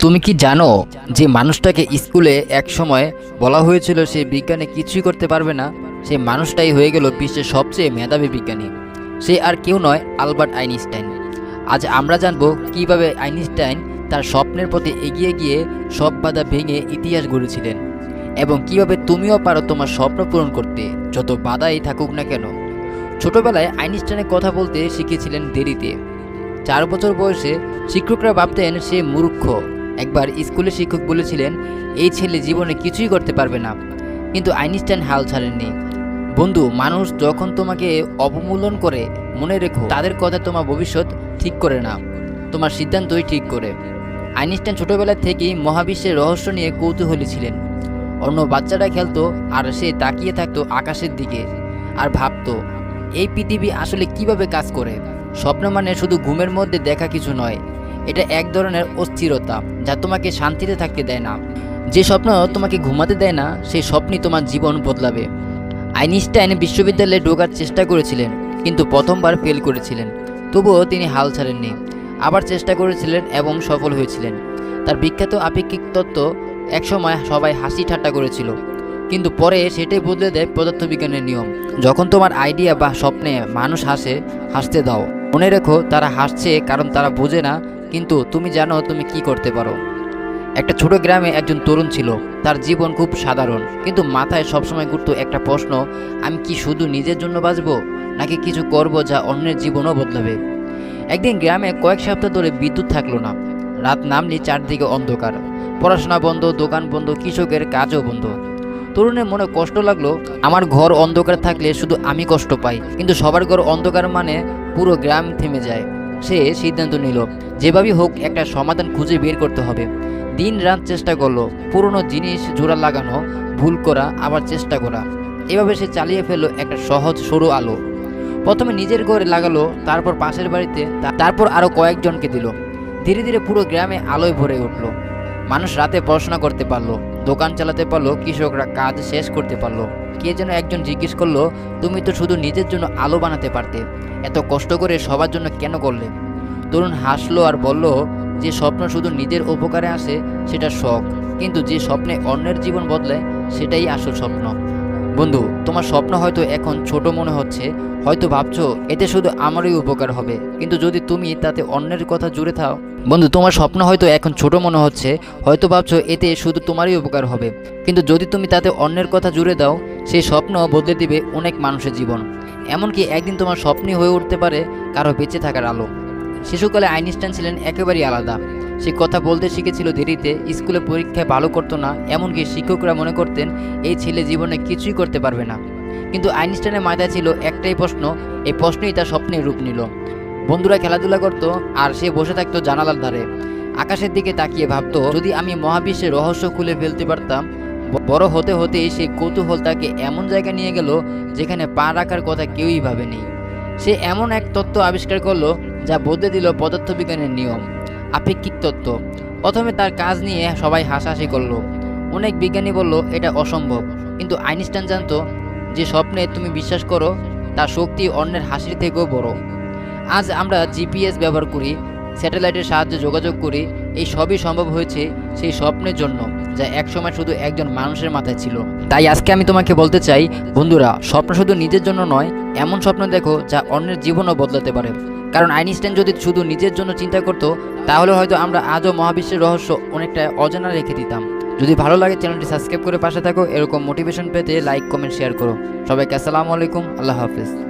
তুমি কি জানো যে মানুষটাকে স্কুলে এক সময় বলা হয়েছিল সে বিজ্ঞানে কিছুই করতে পারবে না? সে মানুষটাই হয়ে গেল বিশ্বের সবচেয়ে মেধাবী বিজ্ঞানী। সে আর কেউ নয়, আলবার্ট আইনস্টাইন। আজ আমরা জানব কীভাবে আইনস্টাইন তার স্বপ্নের পথে এগিয়ে গিয়ে সব বাধা ভেঙে ইতিহাস গড়েছিলেন এবং কীভাবে তুমিও পারো তোমার স্বপ্ন পূরণ করতে, যত বাধাই থাকুক না কেন। ছোটবেলায় আইনস্টাইনের কথা বলতে শিখেছিলেন দেরিতে। চার বছর বয়সে শিক্ষকরা ভাবতেন সে মূর্খ। একবার স্কুলের শিক্ষক বলেছিলেন, এই ছেলে জীবনে কিছুই করতে পারবে না। কিন্তু আইনস্টাইন হাল ছাড়েননি। বন্ধু, মানুষ যখন তোমাকে অবমূল্যন করে, মনে রেখো, তাদের কথা তোমার ভবিষ্যৎ ঠিক করে না তোমার সিদ্ধান্তই ঠিক করে। আইনস্টাইন ছোটবেলা থেকেই মহাবিশ্বের রহস্য নিয়ে কৌতূহলী ছিলেন। অন্য বাচ্চারা খেলতো, আর সে তাকিয়ে থাকতো আকাশের দিকে, আর ভাবতো, এই পৃথিবী আসলে কীভাবে কাজ করে? স্বপ্ন মানে শুধু ঘুমের মধ্যে দেখা কিছু নয় এটা এক ধরনের অস্থিরতা যা তোমাকে শান্তিতে থাকতে দেয় না। যে স্বপ্ন তোমাকে ঘুমাতে দেয় না, সেই স্বপ্নই তোমার জীবন বদলাবে। আইনস্টাইন বিশ্ববিদ্যালয়ে ঢোকার চেষ্টা করেছিলেন, কিন্তু প্রথমবার ফেল করেছিলেন। তবুও তিনি হাল ছাড়েননি। আবার চেষ্টা করেছিলেন এবং সফল হয়েছিলেন। তার বিখ্যাত আপেক্ষিক তত্ত্ব একসময় সবাই হাসি ঠাট্টা করেছিল। কিন্তু পরে সেটাই বদলে দেয় পদার্থবিজ্ঞানের নিয়ম। যখন তোমার আইডিয়া বা স্বপ্নে মানুষ হাসে, হাসতে দাও। মনে রেখো, তারা হাসছে কারণ তারা বোঝে না কিন্তু তুমি জানো তুমি কি করতে পারো। একটা ছোট গ্রামে একজন তরুণ ছিল, তার জীবন খুব সাধারণ, কিন্তু মাথায় সবসময় ঘুরতো একটা প্রশ্ন, আমি কি শুধু নিজের জন্য বাঁচবো, নাকি কিছু করব যা অন্যের জীবনও বদলাবে? একদিন গ্রামে কয়েক সপ্তাহ ধরে বিদ্যুৎ থাকল না। রাত নামলি চারদিকে অন্ধকার, পড়াশোনা বন্ধ, দোকান বন্ধ, কৃষকের কাজও বন্ধ। তরুণের মনে কষ্ট লাগল, আমার ঘর অন্ধকার থাকলে শুধু আমি কষ্ট পাই, কিন্তু সবার ঘর অন্ধকার মানে পুরো গ্রাম থেমে যায়। সে সিদ্ধান্ত নিল, যেভাবেই হোক, একটা সমাধান খুঁজে বের করতে হবে। দিন রাত চেষ্টা করল, পুরনো জিনিস জোড়া লাগানো, ভুল করা, আবার চেষ্টা করা। এভাবে সে চালিয়ে ফেলল একটা সহজ সরু আলো। প্রথমে নিজের ঘরে লাগালো, তারপর পাশের বাড়িতে তারপর আরও কয়েকজনকে দিল। ধীরে ধীরে পুরো গ্রামে আলোয় ভরে উঠল। মানুষ রাতে পড়াশোনা করতে পারল, দোকান চালাতে পারল, কৃষকরা কাজ শেষ করতে পারল। কে যেন একজন জিজ্ঞেস করল, তুমি তো শুধু নিজের জন্য আলো বানাতে পারতে। এত কষ্ট করে সবার জন্য কেন করলে? তরুণ হাসলো আর বলল, যে স্বপ্ন শুধু নিজের উপকারে আসে, সেটা শখ। কিন্তু যে স্বপ্নে অন্যের জীবন বদলায় সেটাই আসল স্বপ্ন। বন্ধু, তোমার স্বপ্ন হয়তো এখন ছোট মনে হচ্ছে। হয়তো ভাবছ, এতে শুধু আমারই উপকার হবে। কিন্তু যদি তুমি তাতে অন্যের কথা জুড়ে থাও, বন্ধু, তোমার স্বপ্ন হয়তো এখন ছোট মনে হচ্ছে। হয়তো ভাবছ, এতে শুধু তোমারই উপকার হবে। কিন্তু যদি তুমি তাতে অন্যের কথা জুড়ে দাও সেই স্বপ্ন বদলে দিবে অনেক মানুষের জীবন। এমনকি একদিন তোমার স্বপ্নই হয়ে উঠতে পারে কারও বেঁচে থাকার আলো। শিশুকালে আইনস্টাইন ছিলেন একেবারেই আলাদা। সে কথা বলতে শিখেছিল দেরিতে, স্কুলে পরীক্ষায় ভালো করতো না, এমনকি শিক্ষকরা মনে করতেন এই ছেলে জীবনে কিছুই করতে পারবে না। কিন্তু আইনস্টাইনের মাথায় ছিল একটাই প্রশ্ন, এই প্রশ্নই তার স্বপ্নের রূপ নিল। বন্ধুরা খেলাধুলা করতো আর সে বসে থাকতো জানালার ধারে। আকাশের দিকে তাকিয়ে ভাবতো, যদি আমি মহাবিশ্বের রহস্য খুলে ফেলতে পারতাম বড় হতে হতেই সেই কৌতূহল তাকে এমন জায়গায় নিয়ে গেল যেখানে পা রাখার কথা কেউই ভাবেনি। সে এমন এক তত্ত্ব আবিষ্কার করল যা বদলে দিল পদার্থবিজ্ঞানের নিয়ম, আপেক্ষিক তত্ত্ব। প্রথমে তার কাজ নিয়ে সবাই হাসাহাসি করল। অনেক বিজ্ঞানী বলল, এটা অসম্ভব। কিন্তু আইনস্টাইন জানতো, যে স্বপ্নে তুমি বিশ্বাস করো, তার শক্তি অন্যের হাসির থেকেও বড়। আজ আমরা জিপিএস ব্যবহার করি, স্যাটেলাইটের সাহায্যে যোগাযোগ করি, এই সবই সম্ভব হয়েছে সেই স্বপ্নের জন্য। যা একসময় শুধু একজন মানুষের মাথায় ছিল। তাই আজকে আমি তোমাকে বলতে চাই, বন্ধুরা, স্বপ্ন শুধু নিজের জন্য নয়, এমন স্বপ্ন দেখো যা অন্যের জীবনও বদলাতে পারে। কারণ আইনস্টাইন যদি শুধু নিজের জন্য চিন্তা করতো, তাহলে হয়তো আমরা আজও মহাবিশ্বের রহস্য অনেকটা অজানা রেখে দিতাম। যদি ভালো লাগে, চ্যানেলটি সাবস্ক্রাইব করে পাশে থাকো। এরকম মোটিভেশন পেতে লাইক কমেন্ট শেয়ার করো। সবাইকে আসসালামু আলাইকুম, আল্লাহ হাফিজ।